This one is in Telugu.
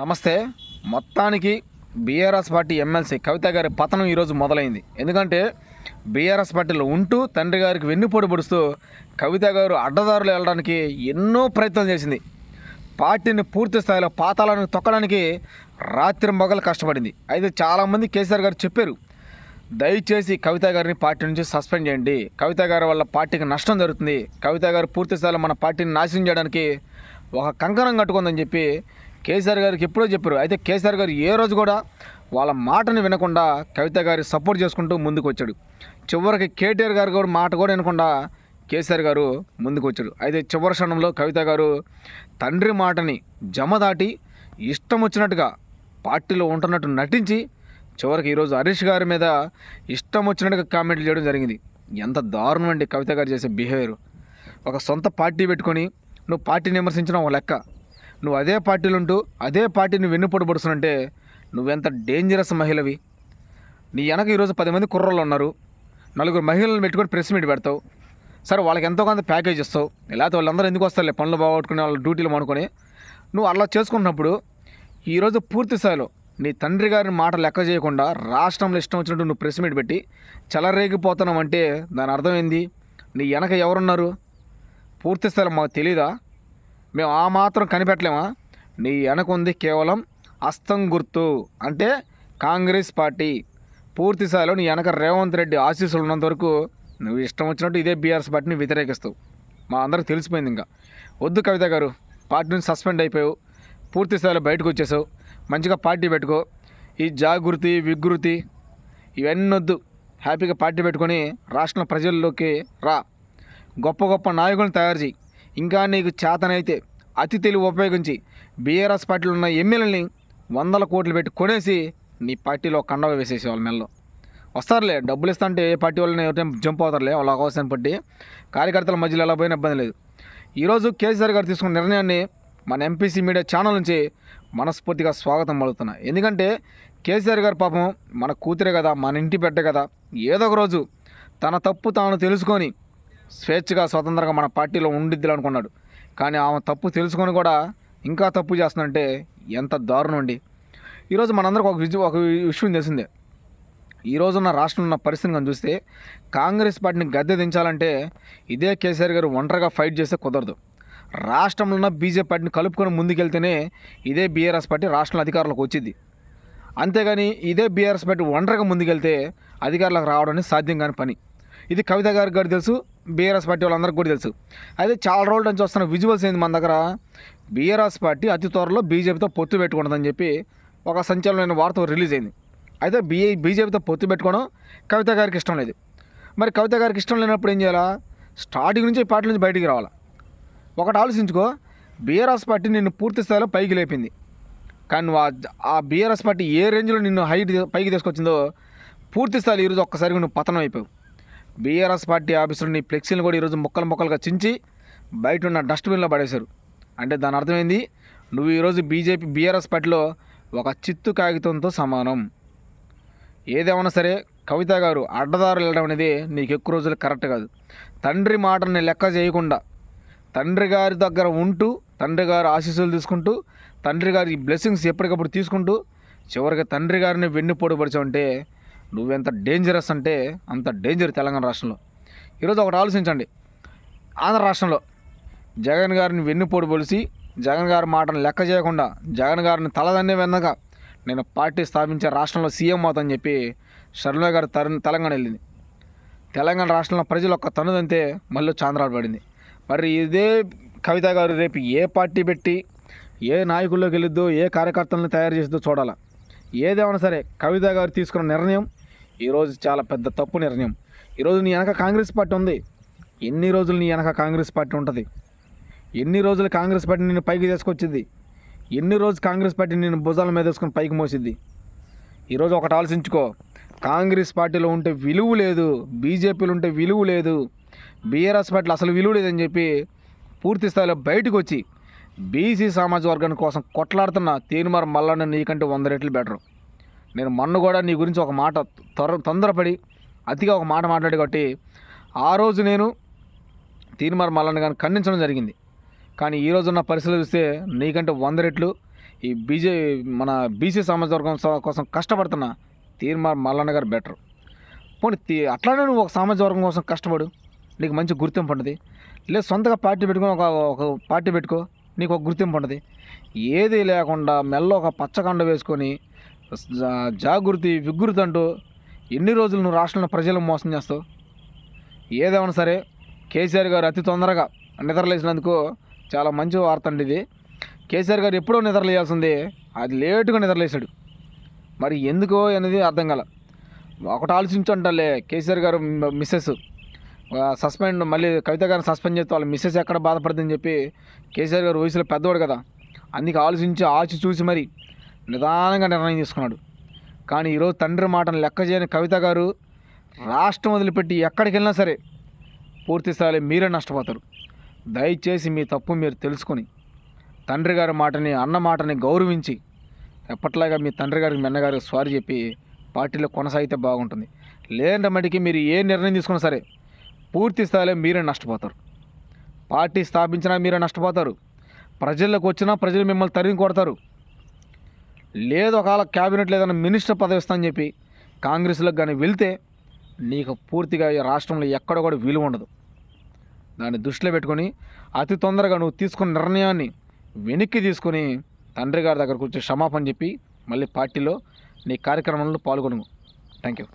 నమస్తే. మొత్తానికి బీఆర్ఎస్ పార్టీ ఎమ్మెల్సీ కవిత గారి పతనం ఈరోజు మొదలైంది. ఎందుకంటే బీఆర్ఎస్ పార్టీలో ఉంటూ తండ్రి గారికి వెన్నుపోటు పొడుస్తూ కవిత గారు అడ్డదారులు వెళ్ళడానికి ఎన్నో ప్రయత్నాలు చేసింది. పార్టీని పూర్తి స్థాయిలో పాతాలను తొక్కడానికి రాత్రి మొగలు కష్టపడింది. అయితే చాలామంది కేసీఆర్ గారు చెప్పారు దయచేసి కవిత గారిని పార్టీ నుంచి సస్పెండ్ చేయండి. కవిత గారి వల్ల పార్టీకి నష్టం జరుగుతుంది. కవిత గారు పూర్తి స్థాయిలో మన పార్టీని నాశనం చేయడానికి ఒక కంకణం కట్టుకుందని చెప్పి కేసీఆర్ గారికి ఎప్పుడో చెప్పారు. అయితే కేసీఆర్ గారు ఏ రోజు కూడా వాళ్ళ మాటని వినకుండా కవిత గారి సపోర్ట్ చేసుకుంటూ ముందుకు వచ్చాడు చివరికి కేటీఆర్ గారు కూడా మాట కూడా వినకుండా కేసీఆర్ గారు ముందుకు వచ్చాడు అయితే చివరి క్షణంలో కవిత గారు తండ్రి మాటని జమ దాటి ఇష్టం వచ్చినట్టుగా పార్టీలో ఉంటున్నట్టు నటించి చివరికి ఈరోజు హరీష్ గారి మీద ఇష్టం వచ్చినట్టుగా కామెంట్లు చేయడం జరిగింది. ఎంత దారుణం అండి కవిత గారు చేసే బిహేవియర్. ఒక సొంత పార్టీ పెట్టుకొని నువ్వు పార్టీని విమర్శించడం ఒక లెక్క. నువ్వు అదే పార్టీలు ఉంటూ అదే పార్టీని వెన్నుపోటు నువ్వెంత డేంజరస్ మహిళవి? నీ వెనక ఈరోజు పది మంది కుర్రోళ్ళు ఉన్నారు. నలుగురు మహిళలను పెట్టుకొని ప్రెస్ మీట్ పెడతావు. సరే వాళ్ళకి ఎంతో కొంత ప్యాకేజ్ ఇస్తావు. లేకపోతే వాళ్ళందరూ ఎందుకు వస్తారులే? పనులు బాగొట్టుకుని వాళ్ళ డ్యూటీలు మనుకొని. నువ్వు అలా చేసుకుంటున్నప్పుడు ఈరోజు పూర్తి స్థాయిలో నీ తండ్రి గారిని మాట లెక్క చేయకుండా రాష్ట్రంలో ఇష్టం వచ్చినట్టు నువ్వు ప్రెస్ మీట్ పెట్టి చెలరేగిపోతున్నావు అంటే దాని అర్థం ఏంది? నీ వెనక ఎవరున్నారు? పూర్తి స్థాయిలో మాకు తెలీదా? మేము ఆ మాత్రం కనిపెట్టలేమా? నీ వెనక ఉంది కేవలం అస్తం గుర్తు. అంటే కాంగ్రెస్ పార్టీ పూర్తి స్థాయిలో నీ వెనక రేవంత్ రెడ్డి ఆశీస్సులు ఉన్నంత వరకు నువ్వు ఇష్టం వచ్చినట్టు ఇదే బీఆర్ఎస్ పార్టీని వ్యతిరేకిస్తావు. మా అందరికి తెలిసిపోయింది ఇంకా. వద్దు కవిత గారు పార్టీ నుంచి సస్పెండ్ అయిపోయావు. పూర్తి స్థాయిలో బయటకు వచ్చేసావు. మంచిగా పార్టీ పెట్టుకో. ఈ జాగృతి విగృతి ఇవన్నీ వద్దు. హ్యాపీగా పార్టీ పెట్టుకొని రాష్ట్రం ప్రజల్లోకి రా. గొప్ప గొప్ప నాయకులను తయారు చేయి. ఇంకా నీకు చేతనైతే అతి తెలివి ఉపయోగించి బీఆర్ఎస్ పార్టీలో ఉన్న ఎమ్మెల్యేని వందల కోట్లు పెట్టి కొనేసి నీ పార్టీలో కండవ వేసేసి వాళ్ళ మెల్లో. వస్తారులే డబ్బులు ఇస్తా అంటే ఏ పార్టీ వాళ్ళని ఎవరైనా జంప్ అవుతారులే వాళ్ళ అవకాశాన్ని బట్టి. కార్యకర్తల మధ్యలో ఎలా పోయినా ఇబ్బంది లేదు. ఈరోజు కేసీఆర్ గారు తీసుకున్న నిర్ణయాన్ని మన ఎంపీసీ మీడియా ఛానల్ నుంచి మనస్ఫూర్తిగా స్వాగతం పలుకుతున్నా. ఎందుకంటే కేసీఆర్ గారు పాపం మన కూతురే కదా మన ఇంటి బిడ్డ కదా. ఏదో ఒక రోజు తన తప్పు తాను తెలుసుకొని స్వేచ్ఛగా స్వతంత్రంగా మన పార్టీలో ఉండిద్ది అనుకున్నాడు. కానీ ఆమె తప్పు తెలుసుకొని కూడా ఇంకా తప్పు చేస్తుందంటే ఎంత దారుణం అండి. ఈరోజు మనందరికి ఒక విజు ఒక విషయం తెలిసిందే. ఈ రోజున్న రాష్ట్రంలో ఉన్న పరిస్థితిని కానీ చూస్తే కాంగ్రెస్ పార్టీని గద్దె దించాలంటే ఇదే కేసీఆర్ గారు ఒంటరిగా ఫైట్ చేస్తే కుదరదు. రాష్ట్రంలో ఉన్న బీజేపీ పార్టీని కలుపుకొని ముందుకెళ్తేనే ఇదే బీఆర్ఎస్ పార్టీ రాష్ట్రంలో అధికారంలోకి వచ్చింది అంతేగాని ఇదే బీఆర్ఎస్ పార్టీ ఒంటరిగా ముందుకెళ్తే అధికారులకు రావడం సాధ్యం కాని పని. ఇది కవిత గారికి కూడా తెలుసు బీఆర్ఎస్ పార్టీ వాళ్ళందరికీ కూడా తెలుసు. అయితే చాలా రోజుల నుంచి వస్తున్న విజువల్స్ ఏంది మన దగ్గర? బీఆర్ఎస్ పార్టీ అతి త్వరలో బీజేపీతో పొత్తు పెట్టుకుంటుందని చెప్పి ఒక సంచలనమైన వార్త రిలీజ్ అయింది. అయితే బీ బీజేపీతో పొత్తు పెట్టుకోవడం కవిత గారికి ఇష్టం లేదు. మరి కవిత గారికి ఇష్టం లేనప్పుడు ఏం చేయాలా? స్టార్టింగ్ నుంచి పార్టీ నుంచి బయటికి రావాలా? ఒకటి ఆలోచించుకో బీఆర్ఎస్ పార్టీ నిన్ను పూర్తి స్థాయిలో పైకి లేపింది. కానీ ఆ- ఆ బీఆర్ఎస్ పార్టీ ఏ రేంజ్లో నిన్ను హైట్ పైకి తీసుకొచ్చిందో పూర్తి స్థాయిలో ఈరోజు ఒక్కసారిగా నువ్వు పతనం అయిపోయావు. బీఆర్ఎస్ పార్టీ ఆఫీసులో ఫ్లెక్సీలు కూడా ఈరోజు ముక్కలు ముక్కలుగా చించి బయట ఉన్న డస్ట్బిన్లో పడేశారు. అంటే దాని అర్థమైంది నువ్వు ఈరోజు బీజేపీ బీఆర్ఎస్ పార్టీలో ఒక చిత్తు కాగితంతో సమానం. ఏదేమన్నా సరే కవిత గారు అడ్డదారులు వెళ్ళడం అనేది నీకు ఎక్కువ రోజులు కరెక్ట్ కాదు. తండ్రి మాటని లెక్క చేయకుండా తండ్రి గారి దగ్గర ఉంటూ తండ్రి గారి ఆశీస్సులు తీసుకుంటూ తండ్రి గారి బ్లెస్సింగ్స్ ఎప్పటికప్పుడు తీసుకుంటూ చివరికి తండ్రి గారిని వెన్నుపోటు పరిచావంటే నువ్వెంత డేంజరస్ అంటే అంత డేంజర్ తెలంగాణ రాష్ట్రంలో. ఈరోజు ఒకటి ఆలోచించండి. ఆంధ్ర రాష్ట్రంలో జగన్ గారిని వెన్నుపోటు పొలిసి జగన్ గారి మాటను లెక్క చేయకుండా జగన్ గారిని తలదన్నే వెన్నగా నేను పార్టీ స్థాపించే రాష్ట్రంలో సీఎం అవుతానని చెప్పి షర్మిల గారు తర తెలంగాణ వెళ్ళింది. తెలంగాణ రాష్ట్రంలో ప్రజలు ఒక్క తనుదంతే మళ్ళీ చాంద్రాలు పడింది. మరి ఇదే కవిత గారు రేపు ఏ పార్టీ పెట్టి ఏ నాయకుల్లోకి వెళ్ళిద్దో ఏ కార్యకర్తలను తయారు చేసిద్దో చూడాలా. ఏదేమైనా సరే కవిత గారు తీసుకున్న నిర్ణయం ఈరోజు చాలా పెద్ద తప్పు నిర్ణయం. ఈరోజు నీ వెనక కాంగ్రెస్ పార్టీ ఉంది. ఎన్ని రోజులు నీ వెనక కాంగ్రెస్ పార్టీ ఉంటుంది? ఎన్ని రోజులు కాంగ్రెస్ పార్టీ నిన్ను పైకి తీసుకొచ్చింది? ఎన్ని రోజులు కాంగ్రెస్ పార్టీ నిన్ను భుజాల మీద వేసుకుని పైకి మోసిద్ది ఈరోజు ఒకటి ఆలోచించుకో. కాంగ్రెస్ పార్టీలో ఉంటే విలువ లేదు. బీజేపీలో ఉంటే విలువ లేదు. బీఆర్ఎస్ పార్టీలో అసలు విలువ లేదని చెప్పి పూర్తి స్థాయిలో బయటకు వచ్చి బీసీ సామాజిక వర్గాన్ని కోసం కొట్లాడుతున్న తేనుమార్ మల్లన్న నీకంటే వంద రెట్లు బెటరు. నేను మొన్న కూడా నీ గురించి ఒక మాట త్వర తొందరపడి అతిగా ఒక మాట మాట్లాడి కాబట్టి ఆ రోజు నేను తీర్మార్ మల్లన్న గారిని ఖండించడం జరిగింది. కానీ ఈ రోజున్న పరిస్థితులు చూస్తే నీకంటే వంద రెట్లు ఈ బీజే మన బీసీ సమాజ వర్గం కోసం కష్టపడుతున్న తీర్మా మల్లన్న గారు బెటర్. పోనీ తీ- అట్లానే నువ్వు ఒక సామాజిక వర్గం కోసం కష్టపడు. నీకు మంచి గుర్తింపు ఉంటుంది. లేదు సొంతగా పార్టీ పెట్టుకుని ఒక ఒక పార్టీ పెట్టుకో. నీకు ఒక గుర్తింపు ఉంటుంది. ఏది లేకుండా మెల్ల ఒక పచ్చకండ వేసుకొని జాగృతి విగృతి అంటూ ఎన్ని రోజులు నువ్వు రాష్ట్రంలో ప్రజలను మోసం చేస్తావు? ఏదేమన్నా సరే కేసీఆర్ గారు అతి తొందరగా నిద్రలేసినందుకు చాలా మంచి వార్త అండి ఇది. కేసీఆర్ గారు ఎప్పుడో నిద్రలేయాల్సింది అది లేటుగా నిద్రలేశాడు. మరి ఎందుకో అనేది అర్థం కాల. ఒకటి ఆలోచించంటలే కేసీఆర్ గారు మిస్సెస్ సస్పెండ్ మళ్ళీ కవిత గారిని సస్పెండ్ చేస్తే వాళ్ళ మిస్సెస్ ఎక్కడ బాధపడుతుందని చెప్పి కేసీఆర్ గారు వయసులో పెద్దవాడు కదా. అందుకే ఆలోచించి ఆచి చూసి మరి నిదానంగా నిర్ణయం తీసుకున్నాడు. కానీ ఈరోజు తండ్రి మాటను లెక్క చేయని కవిత గారు రాష్ట్రం వదిలిపెట్టి ఎక్కడికి వెళ్ళినా సరే పూర్తి స్థాయిలో మీరే నష్టపోతారు. దయచేసి మీ తప్పు మీరు తెలుసుకొని తండ్రి గారి మాటని అన్న మాటని గౌరవించి ఎప్పట్లాగా మీ తండ్రి గారికి మెన్నగారికి సారీ చెప్పి పార్టీలో కొనసాగితే బాగుంటుంది. లేదంటే మటుకి మీరు ఏ నిర్ణయం తీసుకున్నా సరే పూర్తి స్థాయిలో మీరే నష్టపోతారు. పార్టీ స్థాపించినా మీరే నష్టపోతారు. ప్రజల్లోకి వచ్చినా ప్రజలు మిమ్మల్ని తరిమి కొడతారు. లేదు ఒకవేళ క్యాబినెట్ లేదన్నా మినిస్టర్ పదవి ఇస్తా అని చెప్పి కాంగ్రెస్లోకి కానీ వెళ్తే నీకు పూర్తిగా ఈ రాష్ట్రంలో ఎక్కడ కూడా విలువ ఉండదు. దాన్ని దృష్టిలో పెట్టుకొని అతి తొందరగా నువ్వు తీసుకున్న నిర్ణయాన్ని వెనక్కి తీసుకొని తండ్రి గారి దగ్గరకు వచ్చి క్షమాపణ చెప్పి మళ్ళీ పార్టీలో నీ కార్యక్రమంలో పాల్గొను థ్యాంక్ యూ